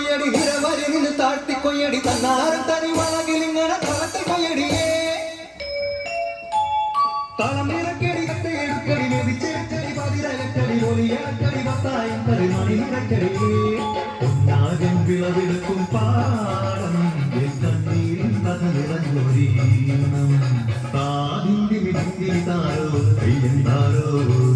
കൊയ്യടി ഹിരവരി നിന്ന് താട്ടി കൊയ്യടി തന്നാരം തനി വളകിലിങ്ങനെ തളത്തി കൊയ്യടിയേ. തളമിറക്കടി ലഭിച്ചെടുക്കടി എടുക്കടി ഒലിയടക്കടി പത്തായം കടി മണി നിറക്കടിയേ ഒന്നാകൻ വിളവെടുക്കും പാടം തിന്തിമി താരോ താതിന്തിമി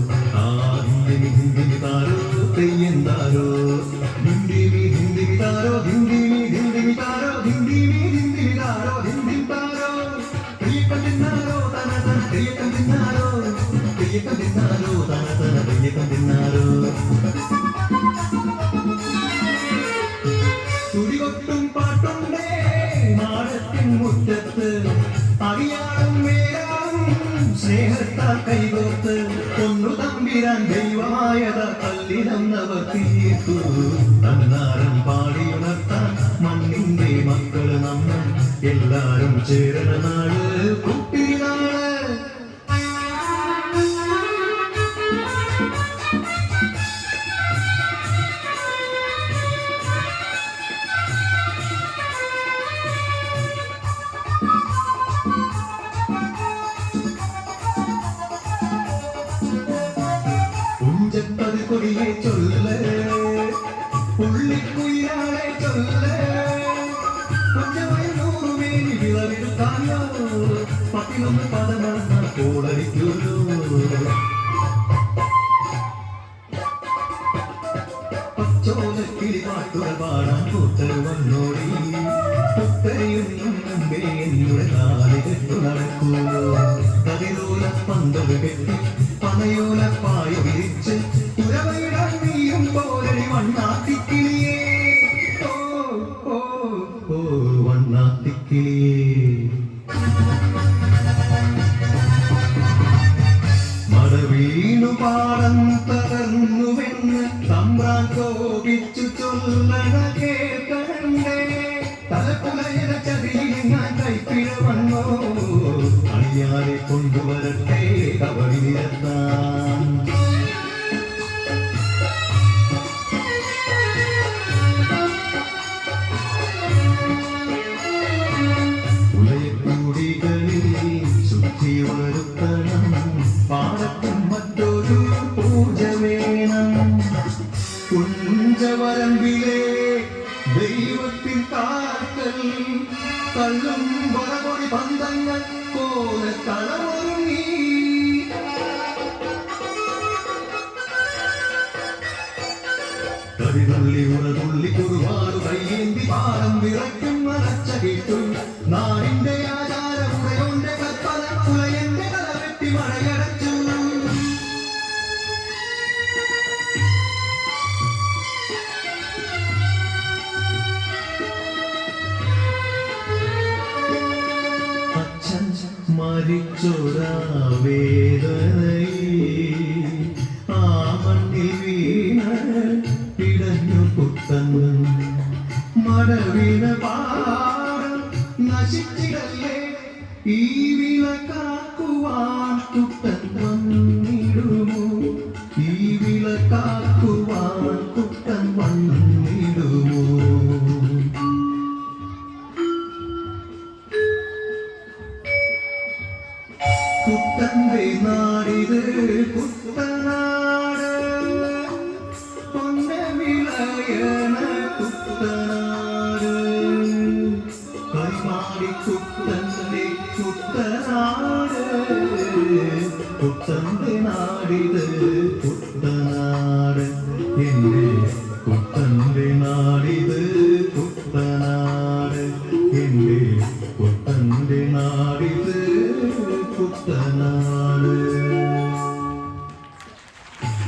നാടത്തിൻ മുറ്റത്ത് വേരാടും സ്നേഹത്താൽ കൈകോർത്ത് ഒന്നു തമ്പിരാൻ ദൈവമായത കല്ലിനന്നവർ തീർത്തു. തന്നാരം പാടിയുണർത്താൻ മണ്ണിന്റെ മക്കൾ നമ്മൾ എല്ലാരും ചേരണ നാട്. ഉഞ്ചപ്പത് കൊടിയെ ചൊല്ല്. പുള്ളിക്കുയിലാളെ ചൊല്ല്. കുഞ്ഞവയ നൂറുമേനി വിളവെടുത്താലോ പതിനൊന്ന് പദമറന്ന കോളടിക്കുന്നു പച്ചോലക്കിളി പാട്ടുകൾ പാടാൻ കൂട്ടർ വന്നോടി. പുത്തരിയും മുമ്പേ നിങ്ങളുടെ കാൽ കെട്ടു നടക്കൂ. കതിരോല പന്തൽ കെട്ടി പനയോല പായ വിരിച്ച് ഉരവയിടാൻ നീയും പോരടി വണ്ണാത്തിക്കിളിയേ. ഓ ഓ ഓ വണ്ണാത്തിക്കിളിയേ. മടവീണു പാടം തകർന്നുവെന്ന് തമ്പ്രാൻ കോപിച്ചു ചൊല്ലണ കേൾക്കണ്ടേ തലക്കുലയന ചതിയിൽ ഞാൻ കൈപ്പിഴ വന്നോ. അണിയാരെ കൊണ്ടുവരട്ടെ കവടി ദൈവത്തിൻ കാക്കൽ കള്ളും പറകൊടി ബന്ധങ്ങൾ പോലെ കളമൊരുങ്ങി കവിതുള്ളി ഉണതുള്ളി കുറുവാറ് കയ്യേന്തി പാടം വിറയ്ക്കും അടച്ച കേട്ടു. മരിച്ചൊരാ വേദനയിൽ ആ മണ്ണിൽ വീണ നശിച്ചിടല്ലേ? ഈ വില കാക്കുവാൻ കുട്ടൻ நாடிது புத்தநாட கொண்ட விளையன புத்தநாடு பரிமாடி குத்தந்தை புத்தநாடு புத்தந்தை நாடிது புத்தநாடு என்று